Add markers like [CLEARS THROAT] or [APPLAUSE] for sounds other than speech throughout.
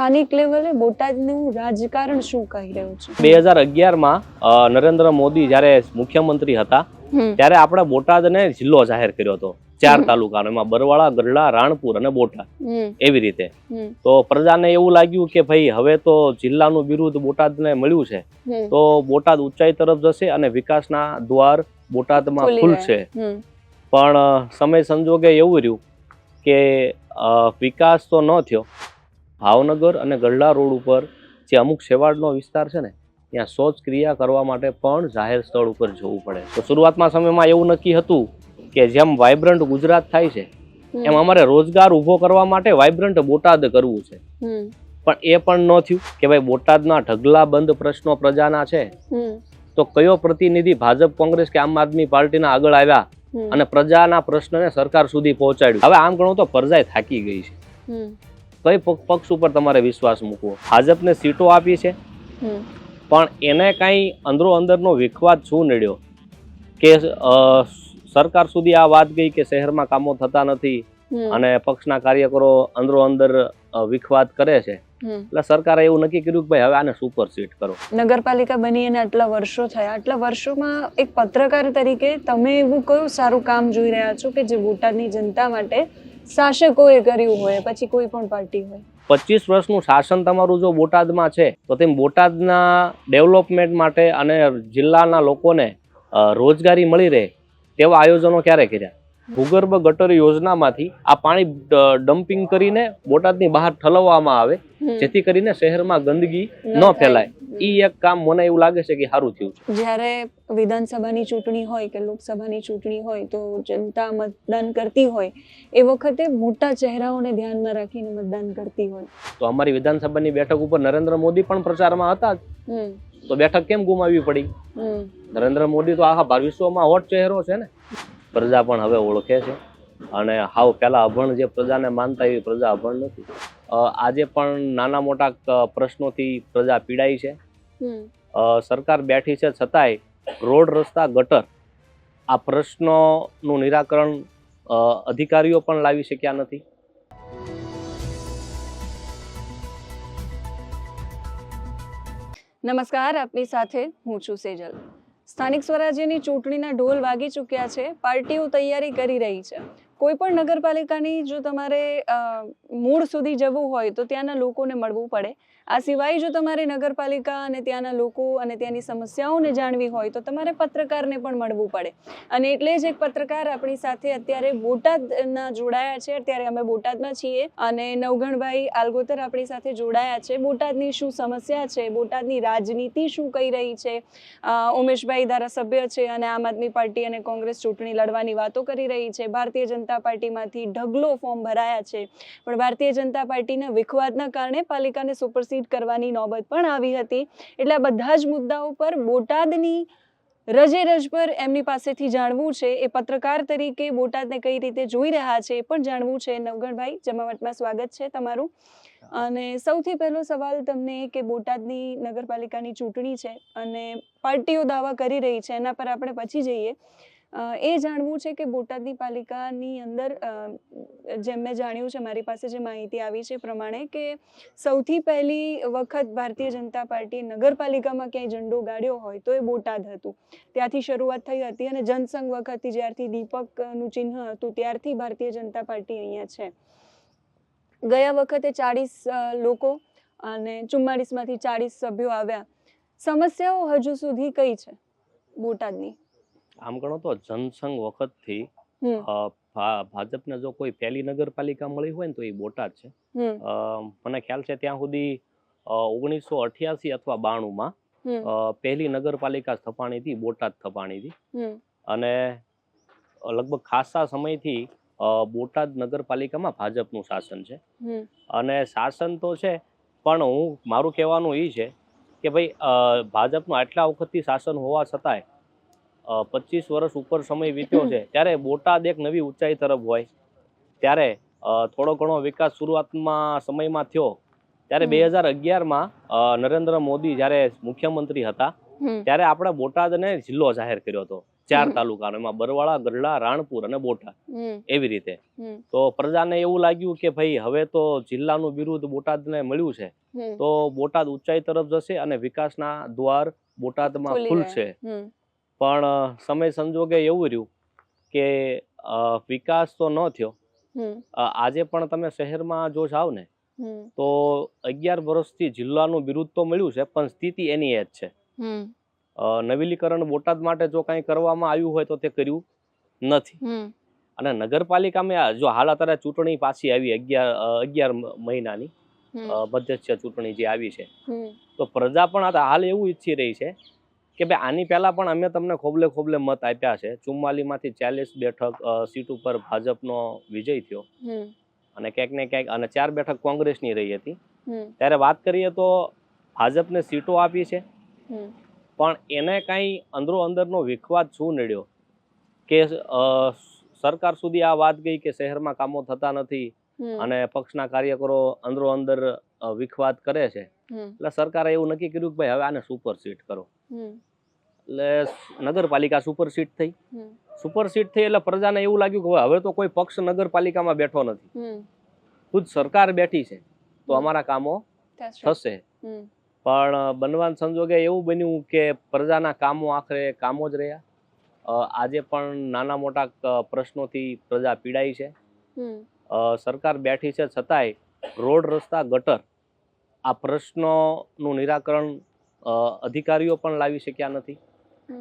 સ્થાનિક લેવલે બોટાદનું રાજકારણ શું કહી રહ્યું છે? બે હજાર અગિયારમાં નરેન્દ્ર મોદી જ્યારે મુખ્યમંત્રી હતા ત્યારે આપણે બોટાદને જિલ્લો જાહેર કર્યો હતો. ચાર. તાલુકાનો એમાં બરવાળા ગરડા રાણપુર અને બોટાદ. એવી રીતે. તો પ્રજાને એવું લાગ્યું કે ભાઈ હવે તો જિલ્લાનું બિરુદ બોટાદને મળ્યું છે. તો બોટાદ ઊંચાઈ તરફ જશે અને વિકાસના દ્વાર બોટાદમાં ખુલી ખુલશે. પણ સમય સંજોગે એવું રહ્યું કે વિકાસ તો ન થયો. ભાવનગર અને ગઢડા રોડ ઉપર જે અમુક છેવાડનો વિસ્તાર છે ને ત્યાં શૌચ ક્રિયા કરવા માટે પણ જાહેર સ્થળ ઉપર જવું પડે. તો શરૂઆતમાં સમયમાં એવું નક્કી હતું કે જેમ વાઇબ્રન્ટ ગુજરાત થાય છે એમ અમારે રોજગાર ઊભો કરવા માટે વાઇબ્રન્ટ બોટાદ કરવું છે. પણ એ પણ ન થયું કે ભાઈ બોટાદના ઢગલા બંધ પ્રશ્નો પ્રજાના છે. તો કયો પ્રતિનિધિ ભાજપ કોંગ્રેસ કે આમ આદમી પાર્ટીના આગળ આવ્યા અને પ્રજાના પ્રશ્નને સરકાર સુધી પહોંચાડ્યું? હવે આમ ગણો તો પ્રજા થાકી ગઈ છે. કઈ પક્ષ ઉપર તમારે વિશ્વાસ મૂકવો? ભાજપને સીટો આપી છે. પણ એને કાંઈ અંદરો અંદરનો વિખવાદ શું નડ્યો? કે સરકાર સુધી આ વાત ગઈ કે શહેરમાં કામો થતા નથી અને પક્ષના કાર્યકરો અંદરો અંદર વિખવાદ કરે છે. એટલે સરકારે એવું નક્કી કર્યું કે ભાઈ હવે આને સુપર સીટ કરો. નગરપાલિકા બની અને આટલા વર્ષો થયા. આટલા વર્ષોમાં એક પત્રકાર તરીકે તમે એવું કયું સારું કામ જોઈ રહ્યા છો કે જે બોટાદની જનતા માટે શાસકોએ કર્યું હોય, પછી કોઈ પણ પાર્ટી હોય. પચીસ વર્ષનું શાસન તમારું જો બોટાદમાં છે, તો તેમ બોટાદના ડેવલપમેન્ટ માટે અને જિલ્લાના લોકોને રોજગારી મળી રહે તેવા આયોજનો ક્યારે કર્યા? ભૂગર્ભ ગટર યોજનામાંથી આ પાણી ડમ્પિંગ કરીને બોટાદની બહાર ઠલવવામાં આવે જેથી કરીને શહેરમાં ગંદકી ન ફેલાય. ઈ એક કામ મને એવું લાગે છે કે સારું થયું છે. જ્યારે વિધાનસભાની ચૂંટણી હોય કે લોકસભાની ચૂંટણી હોય તો જનતા મતદાન કરતી હોય એ વખતે મોટા ચહેરાઓને ધ્યાનમાં રાખીને મતદાન કરતી હોય. તો અમારી વિધાનસભાની બેઠક ઉપર નરેન્દ્ર મોદી પણ પ્રચારમાં હતા જ. તો બેઠક કેમ ગુમાવવી પડી? નરેન્દ્ર મોદી તો આખા ભાર વિશ્વમાં હોટ ચહેરો છે ને. પ્રજા પણ હવે ઓળખે છે. અને હાવ પહેલાં અભણ જે પ્રજાને માનતા એવી પ્રજા અભણ નથી. આજે પણ નાના મોટા પ્રશ્નોથી પ્રજા પીડાય છે. સરકાર બેઠી છે છતાંય રોડ રસ્તા ગટર આ પ્રશ્નોનું નિરાકરણ અધિકારીઓ પણ લાવી શક્યા નથી. નમસ્કાર આપની સાથે હું છું સેજલ. સ્થાનિક સ્વરાજ્યની ચૂંટણીના ઢોલ વાગી ચૂક્યા છે. પાર્ટીઓ તૈયારી કરી રહી છે. કોઈ પણ નગરપાલિકાની જો તમારે મૂળ સુધી જવું હોય તો ત્યાંના લોકોને મળવું પડે. આ સિવાય જો તમારે નગરપાલિકા અને ત્યાંના લોકો અને ત્યાંની સમસ્યાઓને જાણવી હોય તો તમારે પત્રકારને પણ મળવું પડે. અને એટલે જ એક પત્રકાર આપણી સાથે અત્યારે બોટાદના જોડાયા છે. અત્યારે અમે બોટાદમાં છીએ અને નવગણભાઈ આલગોતર આપણી સાથે જોડાયા છે. બોટાદની શું સમસ્યા છે? બોટાદની રાજનીતિ શું કહી રહી છે? ઉમેશભાઈ ધારાસભ્ય છે અને આમ આદમી પાર્ટી અને કોંગ્રેસ ચૂંટણી લડવાની વાતો કરી રહી છે. ભારતીય જનતા પાર્ટીમાંથી ઢગલો ફોર્મ ભરાયા છે. પણ ભારતીય જનતા પાર્ટીના વિખવાદના કારણે પાલિકાને સુપરસીડ કરવાની નોબત પણ આવી હતી. એટલે આ બધા જ મુદ્દાઓ પર બોટાદની રજે રજ પર એમની પાસેથી જાણવું છે. એ પત્રકાર તરીકે બોટાદને કઈ રીતે જોઈ રહ્યા છે એ પણ જાણવું છે. નવગણભાઈ, જમાવટમાં સ્વાગત છે તમારું. અને સૌથી પહેલો સવાલ તમને કે બોટાદની નગરપાલિકાની ચૂંટણી છે અને પાર્ટીઓ દાવા કરી રહી છે, એના પર આપણે પછી જઈએ. એ જાણવું છે કે બોટાદની પાલિકાની અંદર જેમ મેં જાણ્યું છે, મારી પાસે જે માહિતી આવી છે પ્રમાણે કે સૌથી પહેલી વખત ભારતીય જનતા પાર્ટીએ નગરપાલિકામાં ક્યાંય ઝંડો ગાડ્યો હોય તો એ બોટાદ હતું. ત્યાંથી શરૂઆત થઈ હતી અને જનસંઘ વખતથી જ્યારથી દીપકનું ચિહ્ન હતું, ત્યારથી ભારતીય જનતા પાર્ટી અહીંયા છે. ગયા વખતે ચાળીસ લોકો અને ચુમ્માળીસમાંથી ચાળીસ સભ્યો આવ્યા. સમસ્યાઓ હજુ સુધી કઈ છે બોટાદની? આમ ગણો તો જનસંઘ વખતથી ભાજપને જો કોઈ પહેલી નગરપાલિકા મળી હોય ને તો એ બોટાદ છે. મને ખ્યાલ છે ત્યાં સુધી ઓગણીસો અઠ્યાસી અથવા બાણુંમાં માં પહેલી નગરપાલિકા સ્થપાણી હતી બોટાદ સ્થપાણી હતી. અને લગભગ ખાસા સમયથી બોટાદ નગરપાલિકામાં ભાજપનું શાસન છે. અને શાસન તો છે પણ હું મારું કહેવાનું એ છે કે ભાઈ ભાજપનું આટલા વખતથી શાસન હોવા છતાંય પચીસ વર્ષ ઉપર સમય વીત્યો છે ત્યારે બોટાદ એક નવી ઊંચાઈ તરફ હોય. ત્યારે થોડો ઘણો વિકાસ શરૂઆતમાં સમયમાં થયો. ત્યારે. બે હજાર અગિયારમાં નરેન્દ્ર મોદી જ્યારે મુખ્યમંત્રી હતા ત્યારે આપણે બોટાદને જિલ્લો જાહેર કર્યો હતો. ચાર. તાલુકાનો એમાં બરવાળા ગઢડા રાણપુર અને બોટાદ. એવી રીતે. તો પ્રજાને એવું લાગ્યું કે ભાઈ હવે તો જિલ્લાનું બિરુદ બોટાદને મળ્યું છે. તો બોટાદ ઊંચાઈ તરફ જશે અને વિકાસના દ્વાર બોટાદમાં ખુલી ખુલશે પણ સમય સંજોગે એવું રહ્યું કે વિકાસ તો ન થયો. આજે પણ તમે શહેરમાં જો જાઓ ને તો અગિયાર વર્ષથી જિલ્લાનું બિરુદ તો મળ્યું છે પણ સ્થિતિ એની એ જ છે. નવીલીકરણ બોટાદ માટે જો કાંઈ કરવામાં આવ્યું હોય તો તે કર્યું નથી. અને નગરપાલિકામાં જો હાલ અત્યારે ચૂંટણી પાછી આવી અગિયાર અગિયાર મહિનાની. મધ્યસ્થ ચૂંટણી જે આવી છે. તો પ્રજા પણ આ હાલ એવું ઈચ્છી રહી છે કે ભાઈ આની પહેલાં પણ અમે તમને ખોબલે ખોબલે મત આપ્યા છે. ચુમ્માલીમાંથી ચાલીસ બેઠક સીટ ઉપર ભાજપનો વિજય થયો. અને ક્યાંક ને ક્યાંક અને ચાર બેઠક કોંગ્રેસની રહી હતી. ત્યારે વાત કરીએ તો ભાજપને સીટો આપી છે. પણ એને કાંઈ અંદરો અંદરનો વિખવાદ શું નડ્યો? કે સરકાર સુધી આ વાત ગઈ કે શહેરમાં કામો થતા નથી અને પક્ષના કાર્યકરો અંદરો અંદર વિખવાદ કરે છે. એટલે સરકારે એવું નક્કી કર્યું કે ભાઈ હવે આને સુપરસીટ કરો. હમ. એટલે નગરપાલિકા સુપરસીટ થઈ. સુપરસીટ થઈ એટલે પ્રજાને એવું લાગ્યું કે હવે તો કોઈ પક્ષ નગરપાલિકામાં બેઠો નથી. ખુદ સરકાર બેઠી છે તો અમારા કામો થશે. પણ બનવાન સંજોગે એવું બન્યું કે પ્રજાના કામો આખરે કામો જ રહ્યા. આજે પણ નાના મોટા પ્રશ્નોથી પ્રજા પીડાય છે. સરકાર બેઠી છે છતાંય રોડ રસ્તા ગટર આ પ્રશ્નોનું નિરાકરણ અધિકારીઓ પણ લાવી શક્યા નથી.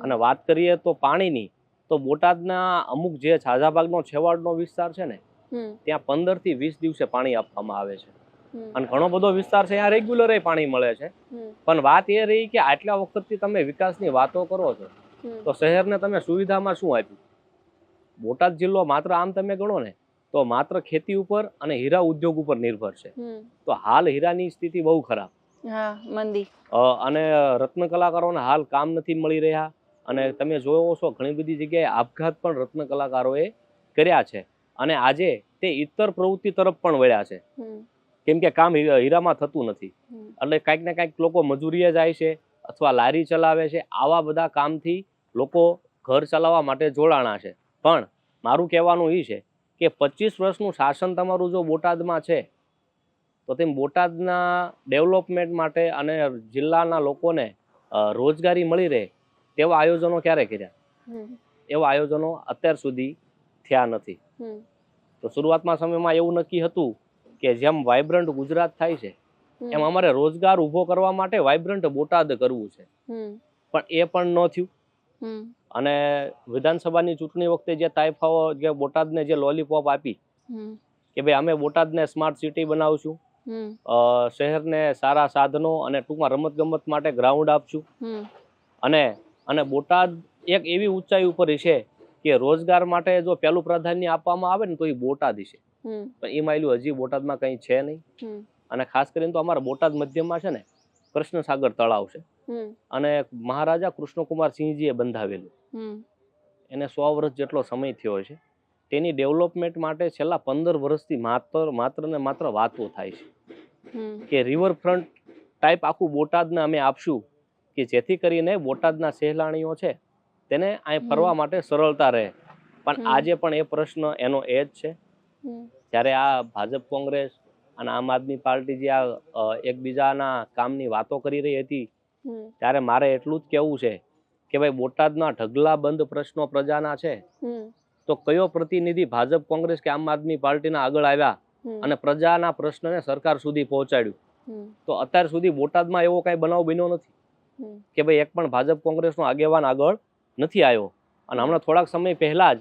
અને વાત કરીએ તો પાણીની તો બોટાદના અમુક જે ઝાઝાભાગનો છેવાડનો વિસ્તાર છે ને ત્યાં પંદરથી વીસ દિવસે પાણી આપવામાં આવે છે. અને ઘણો બધો વિસ્તાર છે ત્યાં રેગ્યુલર પાણી મળે છે. પણ વાત એ રહી કે આટલા વખતથી તમે વિકાસની વાતો કરો છો તો શહેરને તમે સુવિધામાં શું આપ્યું? બોટાદ જિલ્લો માત્ર આમ તમે ગણો ને તો માત્ર ખેતી ઉપર અને હીરા ઉદ્યોગ ઉપર નિર્ભર છે. તો હાલ હીરાની સ્થિતિ બહુ ખરાબ. મંદી. અને રત્ન કલાકારોને હાલ કામ નથી મળી રહ્યા. અને તમે જોયો છો ઘણી બધી જગ્યાએ આપઘાત પણ રત્ન કલાકારોએ કર્યા છે. અને આજે તે ઇતર પ્રવૃત્તિ તરફ પણ વળ્યા છે. કેમ કે કામ હીરા- હીરામાં થતું નથી. એટલે કાંઈક ને કાંઈક લોકો મજૂરીએ જાય છે અથવા લારી ચલાવે છે. આવા બધા કામથી લોકો ઘર ચલાવવા માટે જોડાણા છે. પણ મારું કહેવાનું એ છે કે પચીસ વર્ષનું શાસન તમારું જો બોટાદમાં છે તો તેમ બોટાદના ડેવલપમેન્ટ માટે અને જિલ્લાના લોકોને રોજગારી મળી રહે તેવા આયોજનો ક્યારે કર્યા? એવા આયોજનો અત્યાર સુધી થયા નથી. તો શરૂઆતમાં સમયમાં એવું નક્કી હતું કે જેમ વાઇબ્રન્ટ ગુજરાત થાય છે એમ અમારે રોજગાર ઊભો કરવા માટે વાઇબ્રન્ટ બોટાદ કરવું છે. પણ એ પણ ન થયું. અને વિધાનસભાની ચૂંટણી વખતે જે તાઇફાઓ જે બોટાદને જે લોલીપોપ આપી કે ભાઈ અમે બોટાદને સ્માર્ટ સિટી બનાવશું શહેરને સારા સાધનો અને ટૂંકમાં રમત ગમત માટે ગ્રાઉન્ડ આપશું. અને અને બોટાદ એક એવી ઊંચાઈ ઉપર છે કે રોજગાર માટે જો પહેલું પ્રાધાન્ય આપવામાં આવે ને તો એ બોટાદ છે. પણ એ માયલું હજી બોટાદમાં કંઈ છે નહીં. અને ખાસ કરીને તો અમારા બોટાદ મધ્યમાં છે ને કૃષ્ણસાગર તળાવ છે. અને મહારાજા કૃષ્ણકુમાર સિંહજીએ બંધાવેલું. એને સો વર્ષ જેટલો સમય થયો છે. તેની ડેવલપમેન્ટ માટે છેલ્લા પંદર વર્ષથી માત્ર માત્ર ને માત્ર વાતો થાય છે. કે રિવરફ્રન્ટ ટાઈપ આખું બોટાદને અમે આપશું. કે જેથી કરીને બોટાદના સહેલાણીઓ છે તેને અહીં ફરવા માટે સરળતા રહે. પણ આજે પણ એ પ્રશ્ન એનો એ જ છે. જ્યારે આ ભાજપ કોંગ્રેસ અને આમ આદમી પાર્ટી જે આ એકબીજાના કામની વાતો કરી રહી હતી ત્યારે મારે એટલું જ કહેવું છે કે ભાઈ બોટાદના ઢગલા બંધ પ્રશ્નો પ્રજાના છે. તો કયો પ્રતિનિધિ ભાજપ કોંગ્રેસ કે આમ આદમી પાર્ટીના આગળ આવ્યા અને પ્રજાના પ્રશ્નને સરકાર સુધી પહોંચાડ્યું? તો અત્યાર સુધી બોટાદમાં એવો કાંઈ બનાવ બન્યો નથી. કે ભાઈ એક પણ ભાજપ કોંગ્રેસનો આગેવાન આગળ નથી આવ્યો. અને હમણાં થોડાક સમય પહેલા જ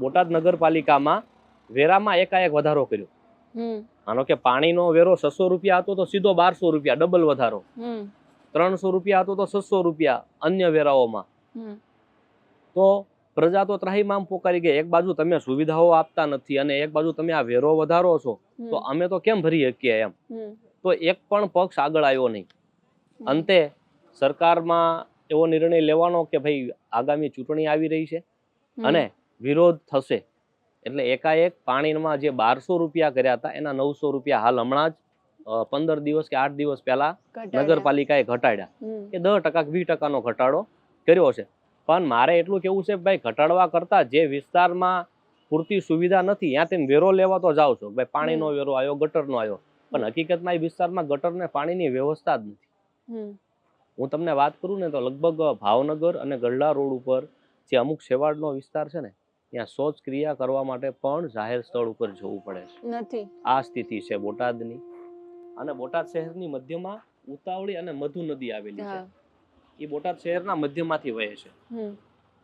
બોટાદ નગરપાલિકામાં વેરામાં એકાએક વધારો કર્યો. માનો કે પાણીનો વેરો છસો રૂપિયા હતો તો સીધો બારસો રૂપિયા ડબલ વધારો. ત્રણસો રૂપિયા હતો તો છસો રૂપિયા અન્ય વેરાઓમાં. તો પ્રજા તો ત્રાહીમામ પોકારી ગઈ. એક બાજુ તમે સુવિધાઓ આપતા નથી અને એક બાજુ તમે આ વેરો વધારો છો તો અમે તો કેમ ભરી શકીએ એમ? તો એક પણ પક્ષ આગળ આવ્યો નહીં. અંતે સરકારમાં એવો નિર્ણય લેવાનો કે ભાઈ આગામી ચૂંટણી આવી રહી છે અને વિરોધ થશે. એટલે એકાએક પાણીમાં જે બારસો રૂપિયા કર્યા હતા એના નવસો રૂપિયા હાલ હમણાં જ પંદર દિવસ કે આઠ દિવસ પહેલા. નગરપાલિકાએ ઘટાડ્યા. એ કે દસ ટકા વીસ ટકાનો ઘટાડો કર્યો છે. પણ મારે એટલું કેવું છે ભાઈ ઘટાડવા કરતા જે વિસ્તારમાં પૂરતી સુવિધા નથી ત્યાં તમે વેરો લેવા તો જાઓ છો. ભાઈ પાણીનો વેરો આવ્યો ગટરનો આવ્યો પણ હકીકતમાં એ વિસ્તારમાં ગટર ને પાણીની વ્યવસ્થા જ નથી. હું તમને વાત કરું ને તો લગભગ ભાવનગર અને ગરડા રોડ ઉપર જે અમુક શેવાળનો વિસ્તાર છે ને ત્યાં શૌચ ક્રિયા કરવા માટે પણ જાહેર સ્થળ ઉપર જવું પડે છે. નથી. આ સ્થિતિ છે બોટાદની. અને બોટાદ શહેરની મધ્યમાં ઉતાવળી અને મધુ નદી આવેલી છે. એ બોટાદ શહેરના મધ્યમાંથી વહે છે.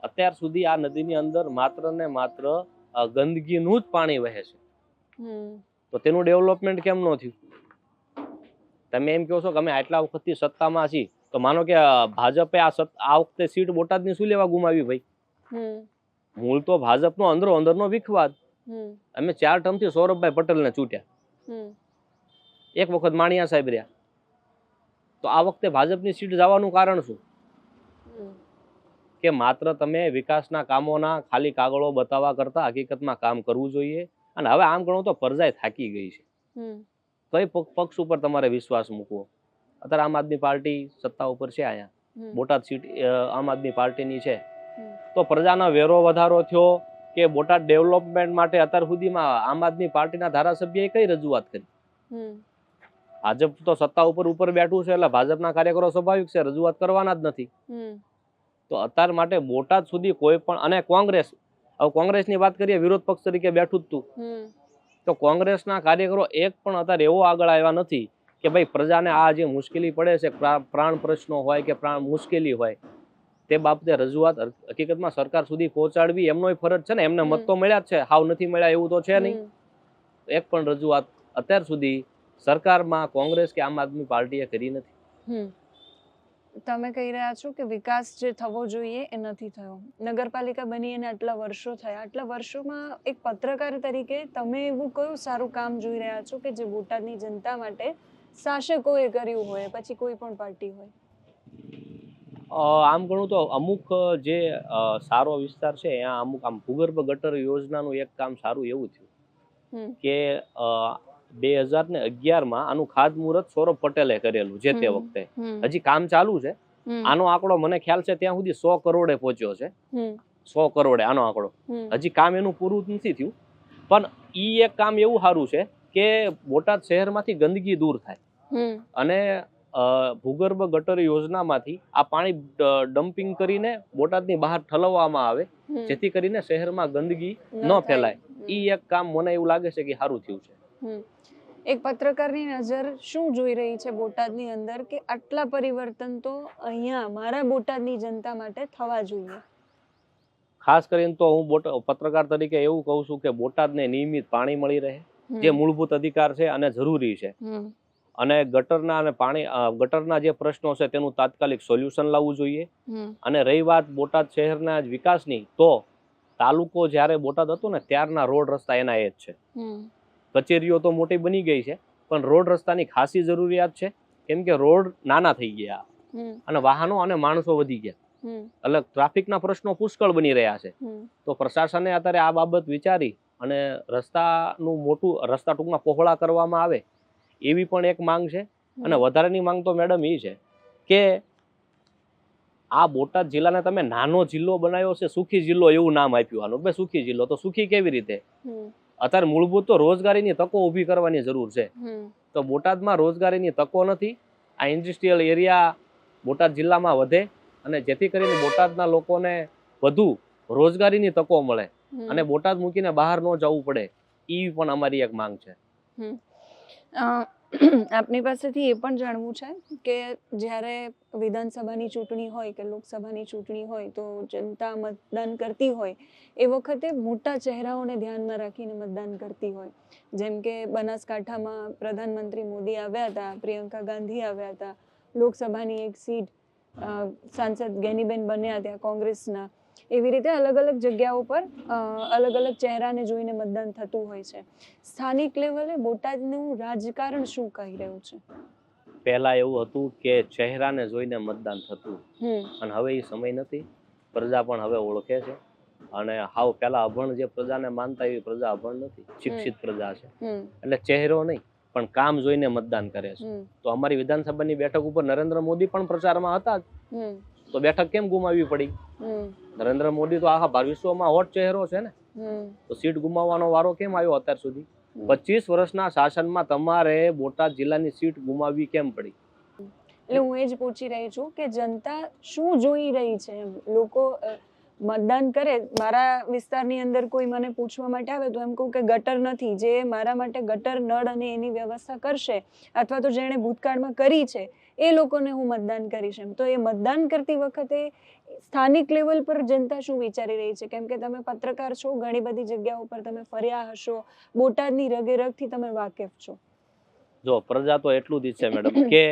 અત્યાર સુધી આ નદીની અંદર માત્ર ને માત્ર ગંદકીનું જ પાણી વહે છે. તો તેનું ડેવલપમેન્ટ કેમ ન થયું? તમે એમ કહો છો કે અમે આટલા વખતથી સત્તામાં છીએ તો માનો કે ભાજપે આ આ વખતે સીટ બોટાદની શું લેવા ગુમાવી ભાઈ? મૂળ તો ભાજપનો અંદરો અંદરનો વિખવાદ. અમે ચાર ટર્મથી સૌરભભાઈ પટેલને ચૂંટ્યા. એક વખત માણિયા સાહેબ રહ્યા. તો આ વખતે ભાજપની સીટ જવાનું કારણ શું? કે માત્ર તમે વિકાસના કામોના ખાલી કાગળો બતાવવા કરતા હકીકતમાં કામ કરવું જોઈએ. અને હવે આમ ગણો તો પરજાઈ થાકી ગઈ છે. કઈ પક્ષ ઉપર તમારે વિશ્વાસ મૂકવો? અત્યારે આમ આદમી પાર્ટી સત્તા ઉપર છે અહીંયા. બોટાદ સીટ આમ આદમી પાર્ટીની છે. તો પ્રજાનો વેરો વધારો થયો કે બોટાદ ડેવલપમેન્ટ માટે અત્યાર સુધીમાં આમ આદમી પાર્ટીના ધારાસભ્યએ કઈ રજૂઆત કરી? ભાજપ તો સત્તા ઉપર ઉપર બેઠું છે એટલે ભાજપના કાર્યકરો સ્વાભાવિક છે રજૂઆત કરવાના જ નથી. તો અત્યાર માટે બોટાદ સુધી કોઈ પણ અને કોંગ્રેસ હવે કોંગ્રેસની વાત કરીએ વિરોધ પક્ષ તરીકે બેઠું જ તું. તો કોંગ્રેસના કાર્યકરો એક પણ અત્યારે એવો આગળ આવ્યા નથી કે ભાઈ પ્રજાને આ જે મુશ્કેલી પડે છે પ્રાણ પ્રશ્નો હોય કે પ્રાણ મુશ્કેલી હોય તે બાબતે રજૂઆત હક- હકીકતમાં સરકાર સુધી પહોંચાડવી એમનો ફરજ છે ને એમને મત તો મળ્યા જ છે હાવ નથી મળ્યા એવું તો છે નહીં. એક પણ રજૂઆત અત્યાર સુધી સરકારમાં કોંગ્રેસ કે આમ આદમી પાર્ટીએ કરી નથી. તમે કહી રહ્યા છો કે વિકાસ જે થવો જોઈએ એ નથી થયો. નગરપાલિકા બની એને આટલા વર્ષો થયા. આટલા વર્ષોમાં એક પત્રકાર તરીકે તમે એવું કયું સારું કામ જોઈ રહ્યા છો કે જે બોટાદની જનતા માટે શાસકોએ કર્યું હોય પછી કોઈ પણ પાર્ટી હોય? આમ ગણું તો અમુક જે સારો વિસ્તાર છે ત્યાં અમુક આમ ભૂગર્ભ ગટર યોજનાનું એક કામ સારું એવું થયું કે બે હજાર ને અગિયારમાં આનું ખાતમુહૂર્ત સૌરભ પટેલે કરેલું જે તે વખતે. હજી કામ ચાલુ છે. આનો આંકડો મને ખ્યાલ છે ત્યાં સુધી સો કરોડે પહોંચ્યો છે. સો કરોડે આનો આંકડો. હજી કામ એનું પૂરું નથી થયું. પણ ઈ એક કામ એવું સારું છે કે બોટાદ શહેરમાંથી ગંદકી દૂર થાય. અને ભૂગર્ભ ગટર યોજનામાંથી આ પાણી ડમ્પિંગ કરીને બોટાદની બહાર ઠલવવામાં આવે. જેથી કરીને શહેરમાં ગંદકી ન ફેલાય. ઈ એક કામ મને એવું લાગે છે કે સારું થયું છે. એક પત્રકારની નજર શું જોઈ રહી છે બોટાદની અંદર કે આટલા પરિવર્તન તો અહીંયા મારા બોટાદની જનતા માટે થવા જોઈએ? ખાસ કરીને તો હું પત્રકાર તરીકે એવું કહું છું કે બોટાદને નિયમિત પાણી મળી રહે. જે મૂળભૂત અધિકાર છે અને જરૂરી છે. અને ગટરના અને પાણી ગટરના જે પ્રશ્નો છે તેનું તાત્કાલિક સોલ્યુશન લાવવું જોઈએ. અને રહી વાત બોટાદ શહેરના વિકાસની તો તાલુકો જ્યારે બોટાદ હતો ને ત્યારના રોડ રસ્તા એના એ જ છે. કચેરીઓ તો મોટી બની ગઈ છે પણ રોડ રસ્તાની ખાસી જરૂરિયાત છે. કેમ કે રોડ નાના થઈ ગયા અને વાહનો અને માણસો વધી ગયા. એટલે ટ્રાફિકના પ્રશ્નો પુષ્કળ બની રહ્યા છે. તો પ્રશાસને અત્યારે આ બાબત વિચારી અને રસ્તાનું મોટું રસ્તા ટૂંકમાં પહોળા કરવામાં આવે એવી પણ એક માંગ છે. અને વધારેની માંગ તો મેડમ એ છે કે આ બોટાદ જિલ્લાને તમે નાનો જિલ્લો બનાવ્યો છે સુખી જિલ્લો એવું નામ આપ્યું આનું. સુખી જિલ્લો તો સુખી કેવી રીતે. અત્યારે મૂળભૂત તો રોજગારીની તકો ઊભી કરવાની જરૂર છે. તો બોટાદમાં રોજગારીની તકો નથી આ ઇન્ડસ્ટ્રીયલ એરિયા બોટાદ જિલ્લામાં વધે અને જેથી કરીને બોટાદના લોકોને વધુ રોજગારીની તકો મળે. અને બોટાદ મૂકીને બહાર ન જવું પડે એવી પણ અમારી એક માંગ છે. [CLEARS THROAT] આપની પાસેથી એ પણ જાણવું છે કે જ્યારે વિધાનસભાની ચૂંટણી હોય કે લોકસભાની ચૂંટણી હોય તો જનતા મતદાન કરતી હોય, એ વખતે મોટા ચહેરાઓને ધ્યાનમાં રાખીને મતદાન કરતી હોય. જેમ કે બનાસકાંઠામાં પ્રધાનમંત્રી મોદી આવ્યા હતા, પ્રિયંકા ગાંધી આવ્યા હતા, લોકસભાની એક સીટ સાંસદ ગેનીબેન બન્યા ત્યાં કોંગ્રેસના. એવી રીતે અલગ અલગ જગ્યાઓ પર અલગ અલગ ચહેરાને જોઈને મતદાન થતું હોય છે. સ્થાનિક લેવલે બોટાદનું રાજકારણ શું કહી રહ્યું છે? પહેલા એવું હતું કે ચહેરાને જોઈને મતદાન થતું. અને હવે એ સમય નથી. પ્રજા પણ હવે ઓળખે છે. અને હાવ પેલા અભણ જે પ્રજાને માનતા એવી પ્રજા અભણ નથી. શિક્ષિત પ્રજા છે. એટલે ચહેરો નહીં પણ કામ જોઈને મતદાન કરે છે. તો અમારી વિધાનસભાની બેઠક ઉપર નરેન્દ્ર મોદી પણ પ્રચારમાં હતા તો બેઠક કેમ ગુમાવવી પડી? નરેન્દ્ર મોદી તો આખા વિશ્વમાં હોટ ચહેરો છે ને? તો સીટ ગુમાવવાનો વારો કેમ આવ્યો અત્યાર સુધી. પચીસ વર્ષના શાસનમાં તમારે બોટાદ જિલ્લાની સીટ ગુમાવવી કેમ પડી? એટલે હું એ જ પૂછી રહી છું કે જનતા શું જોઈ રહી છે? લોકો મતદાન કરે. મારા વિસ્તારની અંદર કોઈ મને પૂછવા માટે આવે તો એમ કહું કે ગટર નથી. જે મારા માટે ગટર નળ અને એની વ્યવસ્થા કરશે અથવા તો જેણે ભૂતકાળમાં કરી છે એ લોકોને હું મતદાન કરીશ એમ. તો એ મતદાન કરતી વખતે સ્થાનિક લેવલ પર જનતા શું વિચારી રહી છે? કેમ કે તમે પત્રકાર છો ઘણી બધી જગ્યાઓ પર તમે ફર્યા હશો બોટાદની રગે રગથી તમે વાકેફ છો. જો પ્રજા તો એટલું જ છે મેડમ કે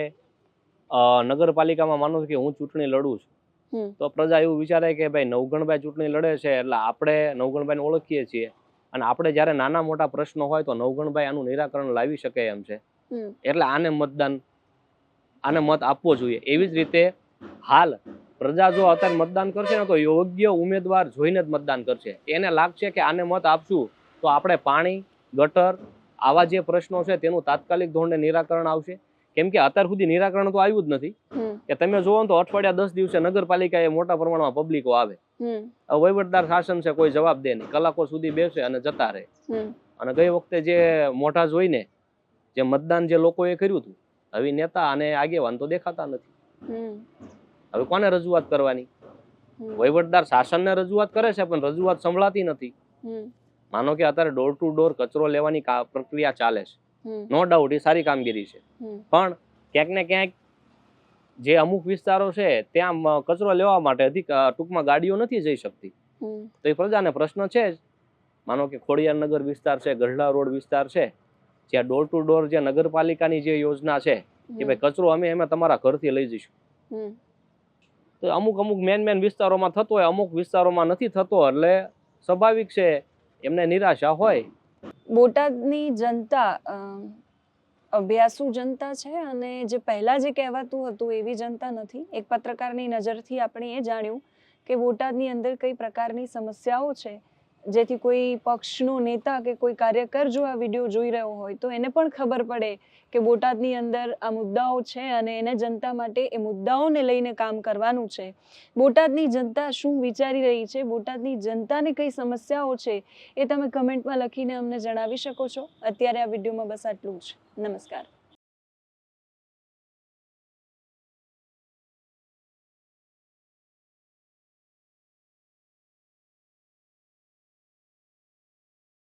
નગરપાલિકામાં માનો કે હું ચૂંટણી લડું છું. તો પ્રજા એવું વિચારે કે ભાઈ નવગણભાઈ ચૂંટણી લડે છે એટલે આપણે નવગણભાઈને ઓળખીએ છીએ. અને આપણે જ્યારે નાના મોટા પ્રશ્નો હોય તો નવગણભાઈ આનું નિરાકરણ લાવી શકે એમ છે. એટલે આને મતદાન આને મત આપવો જોઈએ. એવી જ રીતે હાલ પ્રજા જો અત્યારે મતદાન કરશે ને તો યોગ્ય ઉમેદવાર જોઈને જ મતદાન કરશે. એને લાગશે કે આને મત આપશું તો આપણે પાણી ગટર આવા જે પ્રશ્નો છે તેનું તાત્કાલિક ધોરણે નિરાકરણ આવશે. કેમ કે અત્યાર સુધી નિરાકરણ તો આવ્યું જ નથી. કે તમે જોવો તો અઠવાડિયા દસ દિવસે નગરપાલિકા એ મોટા પ્રમાણમાં પબ્લિકો આવે. વહીવટદાર શાસન છે કોઈ જવાબ દે નહીં. કલાકો સુધી બેસે અને જતા રહે. અને ગઈ વખતે જે મોટા જોઈને જે મતદાન જે લોકોએ કર્યું હતું હવે નેતા અને આગેવાન તો દેખાતા નથી. હવે કોને રજૂઆત કરવાની? વહીવટદાર શાસનને રજૂઆત કરે છે પણ રજૂઆત સંભળાતી નથી. માનો કે અત્યારે ડોર ટુ ડોર કચરો લેવાની પ્રક્રિયા ચાલે છે. નો ડાઉટ એ સારી કામગીરી છે. પણ ક્યાંક ને ક્યાંક જે અમુક વિસ્તારો છે ત્યાં કચરો લેવા માટે અધિક ટૂંકમાં ગાડીઓ નથી જઈ શકતી. તો એ પ્રજાને પ્રશ્ન છે જ. માનો કે ખોડિયારનગર વિસ્તાર છે ગઢડા રોડ વિસ્તાર છે જ્યાં ડોર ટુ ડોર જે નગરપાલિકાની જે યોજના છે કે ભાઈ કચરો અમે એમાં તમારા ઘરથી લઈ જઈશું. તો અમુક અમુક મેન મેન વિસ્તારોમાં થતો હોય અમુક વિસ્તારોમાં નથી થતો એટલે સ્વાભાવિક છે એમને નિરાશા હોય. બોટાદની જનતા અભ્યાસુ જનતા છે અને જે પહેલા જે કહેવાતું હતું એવી જનતા નથી. એક પત્રકારની નજરથી આપણે એ જાણ્યું કે બોટાદની અંદર કઈ પ્રકારની સમસ્યાઓ છે. જેથી કોઈ પક્ષનો નેતા કે કોઈ કાર્યકર જો આ વીડિયો જોઈ રહ્યો હોય, તો એને પણ ખબર પડે કે બોટાદની અંદર આ મુદ્દાઓ છે અને એને જનતા માટે એ મુદ્દાઓને લઈને કામ કરવાનું છે. બોટાદની જનતા શું વિચારી રહી છે? બોટાદની જનતાને કઈ સમસ્યાઓ છે? એ તમે કમેન્ટમાં લખીને અમને જણાવી શકો છો. અત્યારે આ વિડીયોમાં બસ આટલું જ. નમસ્કાર.